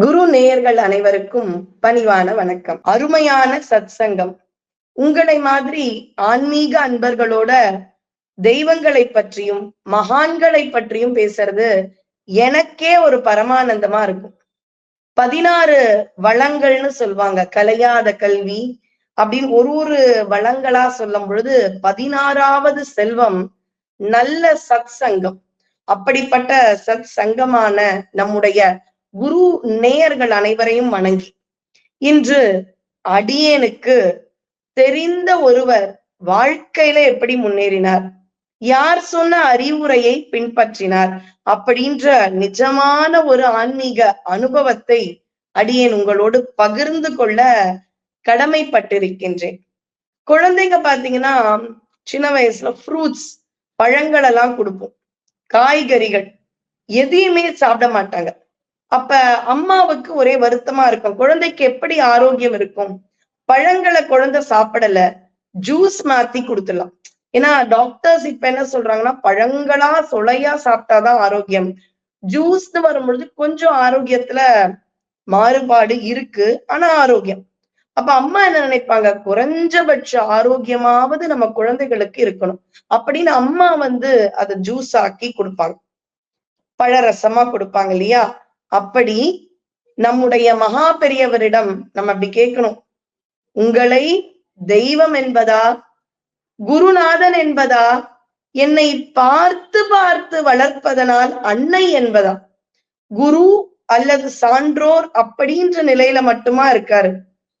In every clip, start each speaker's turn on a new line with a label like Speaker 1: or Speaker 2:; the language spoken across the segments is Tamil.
Speaker 1: குரு நேயர்கள் அனைவருக்கும் பணிவான வணக்கம். அருமையான சத் சங்கம் உங்களை மாதிரி ஆன்மீக அன்பர்களோட தெய்வங்களை பற்றியும் மகான்களை பற்றியும் பேசுறது எனக்கே ஒரு பரமானந்தமா இருக்கும். பதினாறு வளங்கள்னு சொல்லுவாங்க கலையாத கல்வி அப்படின்னு ஒரு ஒரு வளங்களா சொல்லும் பொழுது பதினாறாவது செல்வம் நல்ல சத் சங்கம் அப்படிப்பட்ட சத் சங்கமான நம்முடைய குரு நேயர்கள் அனைவரையும் வணங்கி இன்று அடியேனுக்கு தெரிந்த ஒருவர் வாழ்க்கையில எப்படி முன்னேறினார்? யார் சொன்ன அறிவுரையை பின்பற்றினார்? அப்படின்ற நிஜமான ஒரு ஆன்மீக அனுபவத்தை அடியேன் உங்களோடு பகிர்ந்து கொள்ள கடமைப்பட்டிருக்கின்றேன். குழந்தைங்க பாத்தீங்கன்னா சின்ன வயசுல ஃப்ரூட்ஸ் பழங்கள் எல்லாம் கொடுப்போம். காய்கறிகள் எதையுமே சாப்பிட மாட்டாங்க. அப்ப அம்மாவுக்கு ஒரே வருத்தமா இருக்கும். குழந்தைக்கு எப்படி ஆரோக்கியம் இருக்கும்? பழங்களை குழந்தை சாப்பிடல. ஜூஸ் மாத்தி கொடுத்துடலாம். ஏன்னா டாக்டர்ஸ் இப்ப என்ன சொல்றாங்கன்னா பழங்களா சொலையா சாப்பிட்டாதான் ஆரோக்கியம். ஜூஸ்னு வரும்பொழுது கொஞ்சம் ஆரோக்கியத்துல மாறுபாடு இருக்கு. ஆனா ஆரோக்கியம். அப்ப அம்மா என்ன நினைப்பாங்க? குறைஞ்சபட்ச ஆரோக்கியமாவது நம்ம குழந்தைகளுக்கு இருக்கணும். அப்படின்னு அம்மா வந்து அதை ஜூஸ் ஆக்கி கொடுப்பாங்க. பழரசமா கொடுப்பாங்க இல்லையா? அப்படி நம்முடைய மகா பெரியவரிடம் நம்ம அப்படி கேட்கணும். உங்களை தெய்வம் என்பதா? குருநாதன் என்பதா? என்னை பார்த்து பார்த்து வளர்ப்பதனால் அன்னை என்பதா? குரு அல்லது சான்றோர் அப்படின்ற நிலையில மட்டுமா இருக்காரு?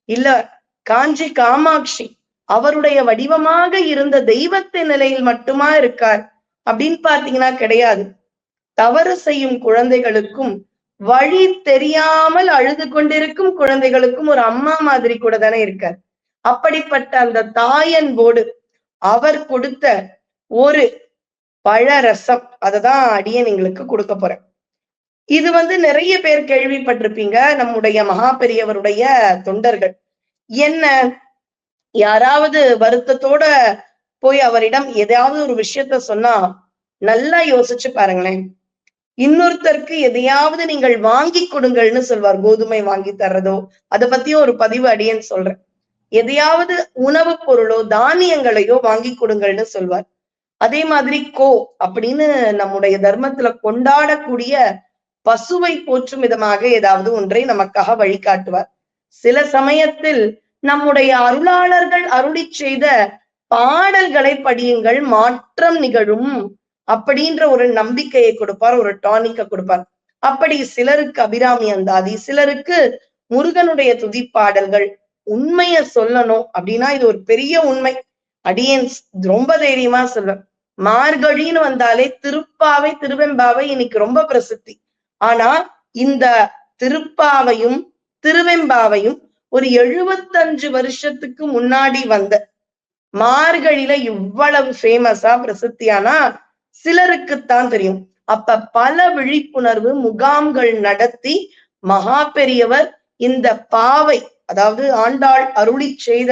Speaker 1: இல்ல காஞ்சி காமாட்சி அவருடைய வடிவமாக இருந்த தெய்வத்தின் நிலையில் மட்டுமா இருக்கார்? அப்படின்னு பாத்தீங்கன்னா கிடையாது. தவறு செய்யும் குழந்தைகளுக்கும் வழி தெரியாமல் அழுது கொண்டிருக்கும் குழந்தைகளுக்கும் ஒரு அம்மா மாதிரி கூட தானே இருக்கார். அப்படிப்பட்ட அந்த தாயன்போடு அவர் கொடுத்த ஒரு பழரசம் அததான் அடியன் எங்களுக்கு கொடுக்க போறேன். இது வந்து நிறைய பேர் கேள்விப்பட்டிருப்பீங்க நம்முடைய மகா பெரியவருடைய தொண்டர்கள். என்ன யாராவது வருத்தத்தோட போய் அவரிடம் ஏதாவது ஒரு விஷயத்த சொன்னா நல்லா யோசிச்சு பாருங்களேன். இன்னொருத்தருக்கு எதையாவது நீங்கள் வாங்கி கொடுங்கள்னு சொல்வார் கோதுமை வாங்கி தர்றதோ அதை பத்தியும் ஒரு பதிவு அடியேன்னு சொல்றேன். எதையாவது உணவுப் பொருளோ தானியங்களையோ வாங்கி கொடுங்கள்னு சொல்வார். அதே மாதிரி கோ அப்படின்னு நம்முடைய தர்மத்துல கொண்டாடக்கூடிய பசுவை போற்றும் விதமாக ஏதாவது ஒன்றை நமக்காக வழிகாட்டுவார். சில சமயத்தில் நம்முடைய அருளாளர்கள் அருளி செய்த பாடல்களை படியுங்கள் மாற்றம் நிகழும் அப்படின்ற ஒரு நம்பிக்கையை கொடுப்பார் ஒரு டானிக்க கொடுப்பார். அப்படி சிலருக்கு அபிராமி அந்தாதி சிலருக்கு முருகனுடைய துதிப்பாடல்கள் உண்மைய சொல்லணும் அப்படின்னா இது ஒரு பெரிய உண்மை. அடியேன் ரொம்ப தைரியமா சொல்றேன். மார்கழின்னு வந்தாலே திருப்பாவை திருவெம்பாவை இன்னைக்கு ரொம்ப பிரசித்தி. ஆனா இந்த திருப்பாவையும் திருவெம்பாவையும் ஒரு எழுபத்தஞ்சு வருஷத்துக்கு முன்னாடி வந்த மார்கழியில இவ்வளவு ஃபேமஸா பிரசித்தியானா சிலருக்குத்தான் தெரியும். அப்ப பல விழிப்புணர்வு முகாம்கள் நடத்தி மகா பெரியவர் இந்த பாவை அதாவது ஆண்டாள் அருளி செய்த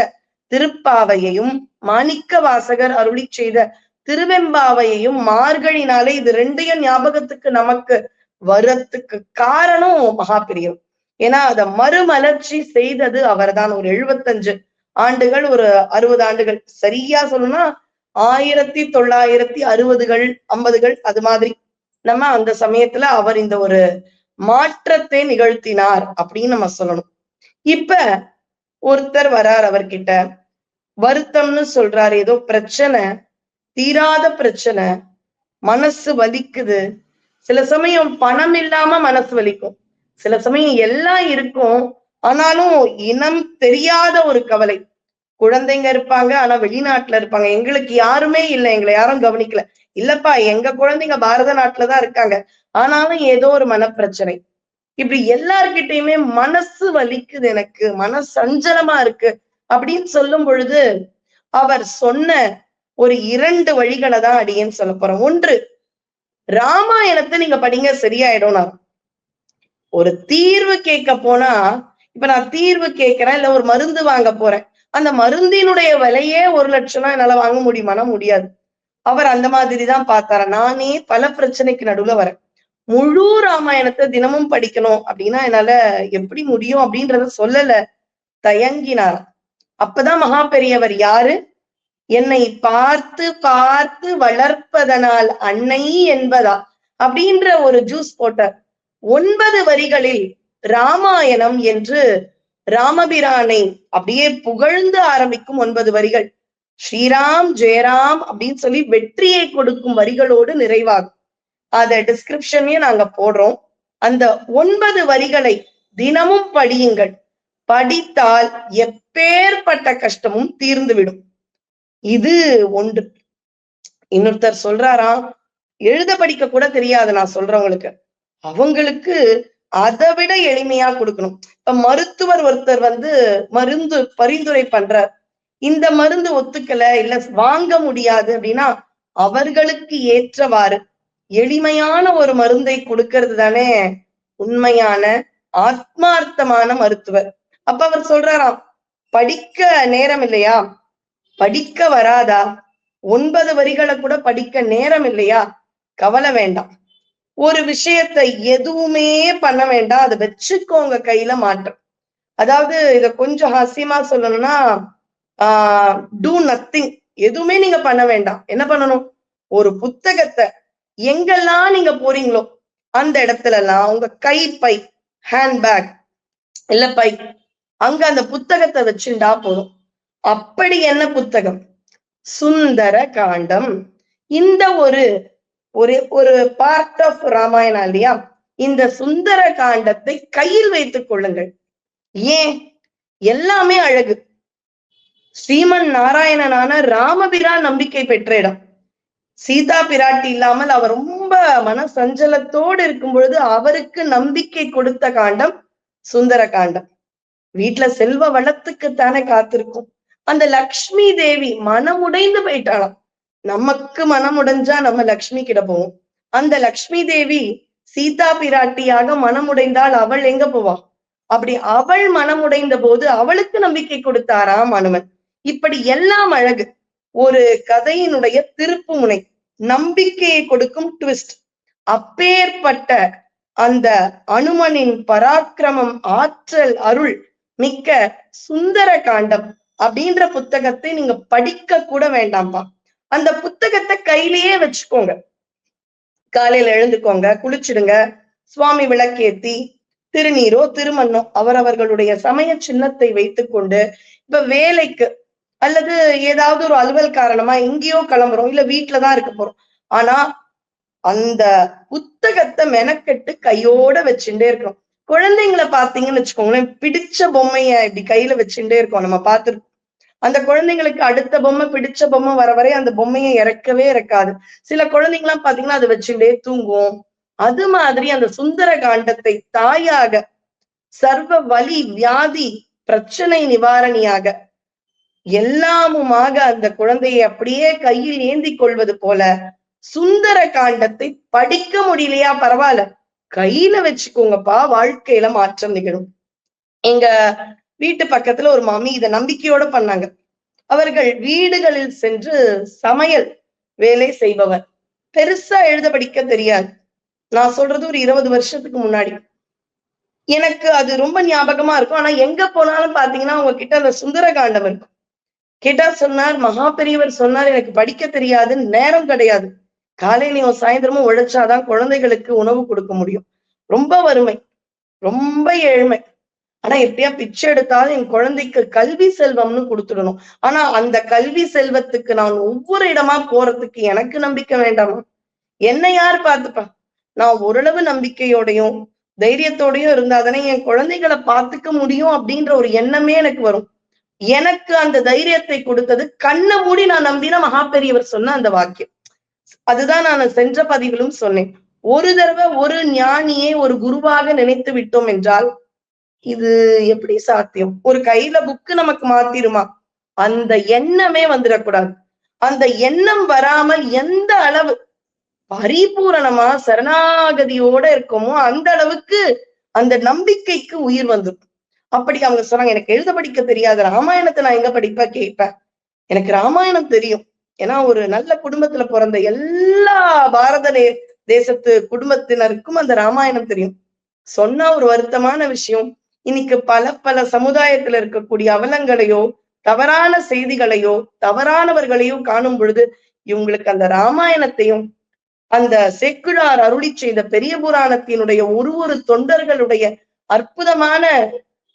Speaker 1: திருப்பாவையையும் மாணிக்க வாசகர் அருளி செய்த திருவெம்பாவையையும் மார்கழினாலே இது ரெண்டையும் ஞாபகத்துக்கு நமக்கு வரத்துக்கு காரணம் மகா பெரியவர் ஏன்னா அத மறுமலர்ச்சி செய்தது அவர்தான். ஒரு எழுபத்தஞ்சு ஆண்டுகள் ஒரு அறுபது ஆண்டுகள். சரியா சொல்லணும்னா ஆயிரத்தி தொள்ளாயிரத்தி அறுபதுகள் ஐம்பதுகள் அது மாதிரி. நம்ம அந்த சமயத்துல அவர் இந்த ஒரு மாற்றத்தை நிகழ்த்தினார் அப்படின்னு நம்ம சொல்லணும். இப்ப ஒருத்தர் வரார் அவர்கிட்ட. வருத்தம்னு சொல்றாரு. ஏதோ பிரச்சனை தீராத பிரச்சனை. மனசு வலிக்குது. சில சமயம் பணம் இல்லாம மனசு வலிக்கும். சில சமயம் எல்லாம் இருக்கும். ஆனாலும் இனம் தெரியாத ஒரு கவலை. குழந்தைங்க இருப்பாங்க ஆனா வெளிநாட்டுல இருப்பாங்க. எங்களுக்கு யாருமே இல்லை எங்களை யாரும் கவனிக்கல. இல்லப்பா எங்க குழந்தைங்க பாரத நாட்டுலதான் இருக்காங்க. ஆனாலும் ஏதோ ஒரு மனப்பிரச்சனை. இப்படி எல்லார்கிட்டயுமே மனசு வலிக்குது எனக்கு மன சஞ்சலமா இருக்கு அப்படின்னு சொல்லும் பொழுது அவர் சொன்ன ஒரு இரண்டு வழிகளை தான் அடியேன்னு சொல்ல போறோம். ஒன்று ராமாயணத்தை நீங்க படிங்க சரியாயிடும் நான். ஒரு தீர்வு கேட்க போனா இப்ப நான் தீர்வு கேட்கிறேன் இல்ல ஒரு மருந்து வாங்க போறேன். அந்த மருந்தினுடைய விலையே ஒரு லட்சம் என்னால வாங்க முடியுமானா முடியாது. அவர் அந்த மாதிரி தான் பார்த்தாரு. நானே பல பிரச்சனைக்கு நடுவுல வரேன். முழு ராமாயணத்தை தினமும் படிக்கணும் அப்படின்னா என்னால எப்படி முடியும் அப்படின்றத சொல்லல. தயங்கினார் அப்பதான் மகா பெரியவர் யாரு? என்னை பார்த்து பார்த்து வளர்ப்பதனால் அன்னை என்பதா? அப்படின்ற ஒரு ஜூஸ் போட்டார். ஒன்பது வரிகளில் ராமாயணம் என்று ராமபிரானை அப்படியே புகழ்ந்து ஆரம்பிக்கும் ஒன்பது வரிகள். ஸ்ரீராம் ஜெயராம் அப்படின்னு சொல்லி வெற்றியை கொடுக்கும் வரிகளோடு நிறைவாகும். அத டிஸ்கிரிப்ஷனையும் நாங்க போடுறோம். அந்த ஒன்பது வரிகளை தினமும் படியுங்கள். படித்தால் எப்பேற்பட்ட கஷ்டமும் தீர்ந்துவிடும். இது ஒன்று. இன்னொருத்தர் சொல்றாராம் எழுத படிக்க கூட தெரியாது நான் சொல்றவங்களுக்கு. அவங்களுக்கு அதை விட எளிமையா கொடுக்கணும். இப்ப மருத்துவர் ஒருத்தர் வந்து மருந்து பரிந்துரை பண்றார். இந்த மருந்து ஒத்துக்கல இல்ல வாங்க முடியாது அப்படின்னா அவர்களுக்கு ஏற்றவாறு எளிமையான ஒரு மருந்தை கொடுக்கறது தானே உண்மையான ஆத்மார்த்தமான மருத்துவர். அப்ப அவர் சொல்றாராம் படிக்க நேரம் இல்லையா? படிக்க வராதா? ஒன்பது வரிகளை கூட படிக்க நேரம் இல்லையா? கவலை வேண்டாம். ஒரு விஷயத்தை எதுவுமே பண்ண வேண்டாம். அதை வச்சுக்கோங்க கையில மாற்றம். அதாவது இத கொஞ்சம் ஹாசியமா சொல்லணும்னா ஆஹ் டூ நத்திங் எதுவுமே நீங்க பண்ண வேண்டாம். என்ன பண்ணணும்? ஒரு புத்தகத்தை எங்கெல்லாம் நீங்க போறீங்களோ அந்த இடத்துல எல்லாம் உங்க கை பை ஹேண்ட்பேக் இல்ல பை அங்க அந்த புத்தகத்தை வச்சுண்டா போதும். அப்படி என்ன புத்தகம்? சுந்தர காண்டம் இந்த ஒரு ஒரு ஒரு பார்ட் ஆஃப் ராமாயணம் இல்லையா? இந்த சுந்தர காண்டத்தை கையில் வைத்துக் கொள்ளுங்கள். ஏன்? எல்லாமே அழகு. ஸ்ரீமன் நாராயணனான ராமபிரான் நம்பிக்கை பெற்ற இடம். சீதா பிராட்டி இல்லாமல் அவர் ரொம்ப மன சஞ்சலத்தோடு இருக்கும் பொழுது அவருக்கு நம்பிக்கை கொடுத்த காண்டம் சுந்தர காண்டம். வீட்டுல செல்வ வளத்துக்குத்தானே காத்திருக்கும். அந்த லக்ஷ்மி தேவி மனமுடைந்து போயிட்டாளாம். நமக்கு மனமுடைஞ்சா நம்ம லக்ஷ்மி கிட்ட போவோம். அந்த லக்ஷ்மி தேவி சீதா பிராட்டியாக மனமுடைந்தால் அவள் எங்க போவா? அப்படி அவள் மனமுடைந்த போது அவளுக்கு நம்பிக்கை கொடுத்தாராம் அனுமன் இப்படி எல்லாம் அழகு. ஒரு கதையினுடைய திருப்பு முனை. நம்பிக்கையை கொடுக்கும் ட்விஸ்ட் அப்பேற்பட்ட அந்த அனுமனின் பராக்கிரமம் ஆற்றல் அருள் மிக்க சுந்தர காண்டம் அப்படின்ற புத்தகத்தை நீங்க படிக்க கூட வேண்டாம்பா அந்த புத்தகத்தை கையிலேயே வச்சுக்கோங்க. காலையில எழுந்துக்கோங்க குளிச்சிடுங்க சுவாமி விளக்கேத்தி திருநீரோ திருமண்ணோ அவரவர்களுடைய சமய சின்னத்தை வைத்துக்கொண்டு இப்ப வேலைக்கு அல்லது ஏதாவது ஒரு அலுவல் காரணமா எங்கேயோ கிளம்புறோம் இல்ல வீட்டுலதான் இருக்க போறோம். ஆனா அந்த புத்தகத்தை மெனக்கெட்டு கையோட வச்சுட்டே இருக்கணும். குழந்தைங்களை பாத்தீங்கன்னு வச்சுக்கோங்களேன் பிடிச்ச பொம்மைய இப்படி கையில வச்சுட்டே இருக்கோம். நம்ம பார்த்திருக்கோம் அந்த குழந்தைங்களுக்கு அடுத்த பொம்மை பிடிச்ச பொம்மை வர வரை அந்த பொம்மையை இறக்கவே இறக்காது. சில குழந்தைங்களாம் பாத்தீங்கன்னா அதை வச்சுட்டே தூங்குவோம். அது மாதிரி அந்த சுந்தர காண்டத்தை தாயாக சர்வ வலி வியாதி பிரச்சனை நிவாரணியாக எல்லாமுமாக அந்த குழந்தையை அப்படியே கையில் ஏந்தி கொள்வது போல சுந்தர காண்டத்தை படிக்க முடியலையா? பரவாயில்ல. கையில வச்சுக்கோங்கப்பா வாழ்க்கையில மாற்றம் நிகழும். எங்க வீட்டு பக்கத்துல ஒரு மாமி இதை நம்பிக்கையோட பண்ணாங்க. அவர்கள் வீடுகளில் சென்று சமையல் வேலை செய்பவர். பெருசா எழுத படிக்க தெரியாது. நான் சொல்றது ஒரு இருபது வருஷத்துக்கு முன்னாடி. எனக்கு அது ரொம்ப ஞாபகமா இருக்கும். ஆனா எங்க போனாலும் பாத்தீங்கன்னா உங்ககிட்ட அந்த சுந்தரகாண்டம் இருக்கும். கேட்டா சொன்னார் மகா பெரியவர் சொன்னார் எனக்கு படிக்க தெரியாது நேரம் கிடையாது. காலையிலையும் சாயந்தரமும் உழைச்சாதான் குழந்தைகளுக்கு உணவு கொடுக்க முடியும். ரொம்ப வறுமை ரொம்ப ஏழ்மை. ஆனா எப்படியா பிச்சை எடுத்தாலும் என் குழந்தைக்கு கல்வி செல்வம்னு கொடுத்துடணும். ஆனா அந்த கல்வி செல்வத்துக்கு நான் ஒவ்வொரு இடமா போறதுக்கு எனக்கு நம்பிக்கை வேண்டாமா? என்ன யார் பார்த்துப்பா? நான் ஓரளவு நம்பிக்கையோடையும் தைரியத்தோடையும் இருந்தாதானே என் குழந்தைகளை பார்த்துக்க முடியும் அப்படின்ற ஒரு எண்ணமே எனக்கு வரும். எனக்கு அந்த தைரியத்தை கொடுத்தது கண்ணை மூடி நான் நம்பின மகா பெரியவர் சொன்ன அந்த வாக்கியம். அதுதான் நான் சென்ற பதிவிலும் சொன்னேன். ஒரு தடவை ஒரு ஞானியை ஒரு குருவாக நினைத்து விட்டோம் என்றால் இது எப்படி சாத்தியம்? ஒரு கையில புக்கு நமக்கு மாத்திருமா? அந்த எண்ணமே வந்துடக்கூடாது. அந்த எண்ணம் வராமல் எந்த அளவு பரிபூரணமா சரணாகதியோட இருக்கோமோ அந்த அளவுக்கு அந்த நம்பிக்கைக்கு உயிர் வந்துடும் அப்படி அவங்க சொன்னாங்க எனக்கு எழுத படிக்க தெரியாது ராமாயணத்தை நான் எங்க படிப்பேன் கேட்பேன். எனக்கு ராமாயணம் தெரியும். ஏன்னா ஒரு நல்ல குடும்பத்துல பிறந்த எல்லா பாரத தேசத்து குடும்பத்தினருக்கும் அந்த ராமாயணம் தெரியும். சொன்னா ஒரு வருத்தமான விஷயம். இன்னைக்கு பல பல சமுதாயத்துல இருக்கக்கூடிய அவலங்களையோ தவறான செய்திகளையோ தவறானவர்களையோ காணும் பொழுது இவங்களுக்கு அந்த ராமாயணத்தையும் அந்த செக்குழார் அருளி செய்த பெரிய புராணத்தினுடைய ஒரு ஒரு தொண்டர்களுடைய அற்புதமான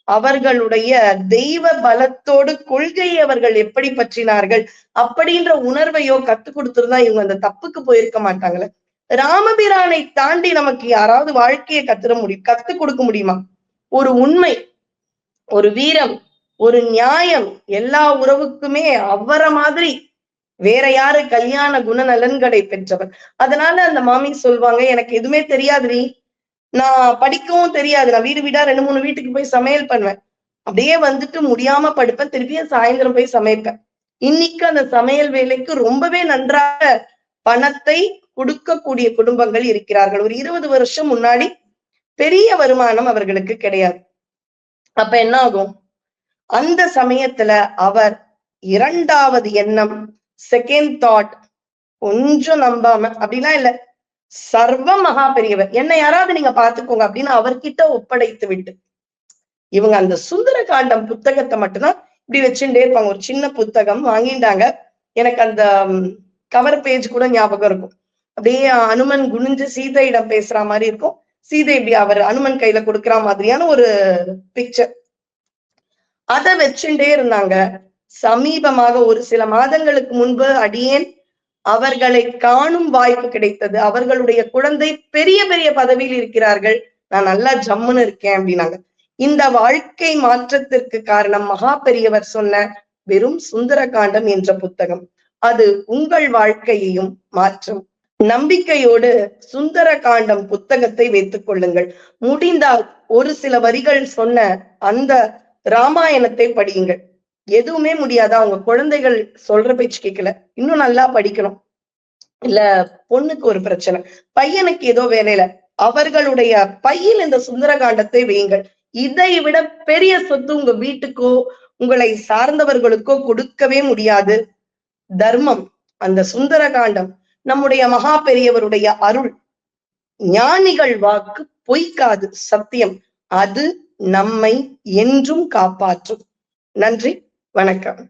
Speaker 1: அவர்களுடைய தெய்வ பலத்தோடு கொள்கையை அவர்கள் எப்படி பற்றினார்கள் அப்படின்ற உணர்வையோ கத்துக் கொடுத்துருந்தா இவங்க அந்த தப்புக்கு போயிருக்க மாட்டாங்களே. ராமபிரானை தாண்டி நமக்கு யாராவது வாழ்க்கையை கத்துற முடியும் கத்துக் கொடுக்க முடியுமா? ஒரு உண்மை ஒரு வீரம் ஒரு நியாயம் எல்லா உறவுக்குமே அவர மாதிரி வேற யாரு கல்யாண குணநலன்களை பெற்றவர் அதனால அந்த மாமி சொல்வாங்க எனக்கு எதுவுமே தெரியாதுரி நான் படிக்கவும் தெரியாது. நான் வீடு வீடா ரெண்டு மூணு வீட்டுக்கு போய் சமையல் பண்ணுவேன். அப்படியே வந்துட்டு முடியாம படுப்பேன். திருப்பியும் சாயந்தரம் போய் சமைப்பேன். இன்னைக்கு அந்த சமையல் வேலைக்கு ரொம்பவே நன்றாக பணத்தை கொடுக்கக்கூடிய குடும்பங்கள் இருக்கிறார்கள். ஒரு இருபது வருஷம் முன்னாடி பெரிய வருமானம் அவர்களுக்கு கிடையாது. அப்ப என்ன ஆகும் அந்த சமயத்துல அவர் இரண்டாவது எண்ணம் செகண்ட் தாட் கொஞ்சம் நம்பாம அப்படிலாம் இல்ல. சர்வ மகா பெரியவர். என்ன யாராவது நீங்க பாத்துக்கோங்க அப்படின்னு அவர்கிட்ட ஒப்படைத்து விட்டு இவங்க அந்த சுந்தர காண்டம் புத்தகத்தை மட்டும்தான் இப்படி வச்சுட்டே இருப்பாங்க. ஒரு சின்ன புத்தகம் வாங்கிட்டாங்க. எனக்கு அந்த கவர் பேஜ் கூட ஞாபகம் இருக்கும். அப்படியே அனுமன் குனிஞ்சு சீதையிடம் பேசுற மாதிரி இருக்கும். சீதை இப்படி அவர் அனுமன் கையில கொடுக்குற மாதிரியான ஒரு பிக்சர் அதை வச்சுட்டே இருந்தாங்க. சமீபமாக ஒரு சில மாதங்களுக்கு முன்பு அடியேன் அவர்களை காணும் வாய்ப்பு கிடைத்தது. அவர்களுடைய குழந்தை பெரிய பெரிய பதவியில் இருக்கிறார்கள். நான் நல்லா ஜம்முன்னு இருக்கேன் அப்படின்னாங்க. இந்த வாழ்க்கை மாற்றத்திற்கு காரணம் மகா பெரியவர் சொன்ன வெறும் சுந்தரகாண்டம் என்ற புத்தகம். அது உங்கள் வாழ்க்கையையும் மாற்றும். நம்பிக்கையோடு சுந்தர காண்டம் புத்தகத்தை வைத்துக் கொள்ளுங்கள். முடிந்தால் ஒரு சில வரிகள் சொன்ன அந்த ராமாயணத்தை படியுங்கள். எதுவுமே முடியாதா? அவங்க குழந்தைகள் சொல்ற பேச்சு கேட்கல இன்னும் நல்லா படிக்கணும். இல்ல பொண்ணுக்கு ஒரு பிரச்சனை. பையனுக்கு ஏதோ வேலையில. அவர்களுடைய பையில் இந்த சுந்தரகாண்டத்தை வையுங்கள். இதை விட பெரிய சொத்து உங்க வீட்டுக்கோ உங்களை சார்ந்தவர்களுக்கோ கொடுக்கவே முடியாது. தர்மம். அந்த சுந்தரகாண்டம் நம்முடைய மகா பெரியவருடைய அருள். ஞானிகள் வாக்கு பொய்க்காது சத்தியம். அது நம்மை என்றும் காப்பாற்றும். நன்றி வணக்கம்.